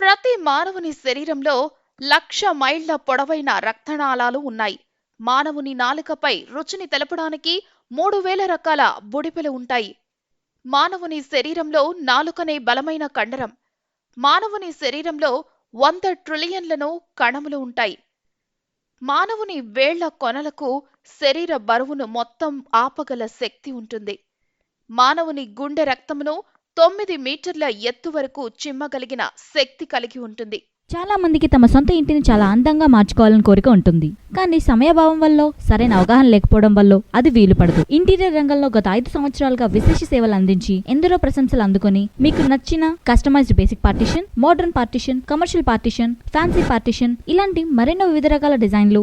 ప్రతి మానవుని శరీరంలో లక్ష మైళ్ళ పొడవైన రక్తనాళాలు ఉన్నాయి. మానవుని నాలుకపై రుచిని తెలపడానికి మూడు వేల రకాల బుడిపెలు ఉంటాయి. మానవుని శరీరంలో నాలుకనే బలమైన కండరం. మానవుని శరీరంలో వంద ట్రిలియన్లను కణములు ఉంటాయి. మానవుని వేళ్ళ కొనలకు శరీర బరువును మొత్తం ఆపగల శక్తి ఉంటుంది. మానవుని గుండె రక్తమును తొమ్మిది మీటర్ల ఎత్తు వరకు చిమ్మగలిగిన శక్తి కలిగి ఉంటుంది. చాలా మందికి తమ సొంత ఇంటిని చాలా అందంగా మార్చుకోవాలని కోరిక ఉంటుంది. కానీ సమయభావం వల్ల సరైన అవగాహన లేకపోవడం వల్ల అది వీలు పడదు. ఇంటీరియర్ రంగంలో గత ఐదు సంవత్సరాలుగా విశేష సేవలు అందించి ఎందరో ప్రశంసలు అందుకొని మీకు నచ్చిన customised basic partition modern partition commercial partition fancy partition ఇలాంటి మరెన్నో వివిధ రకాల డిజైన్లు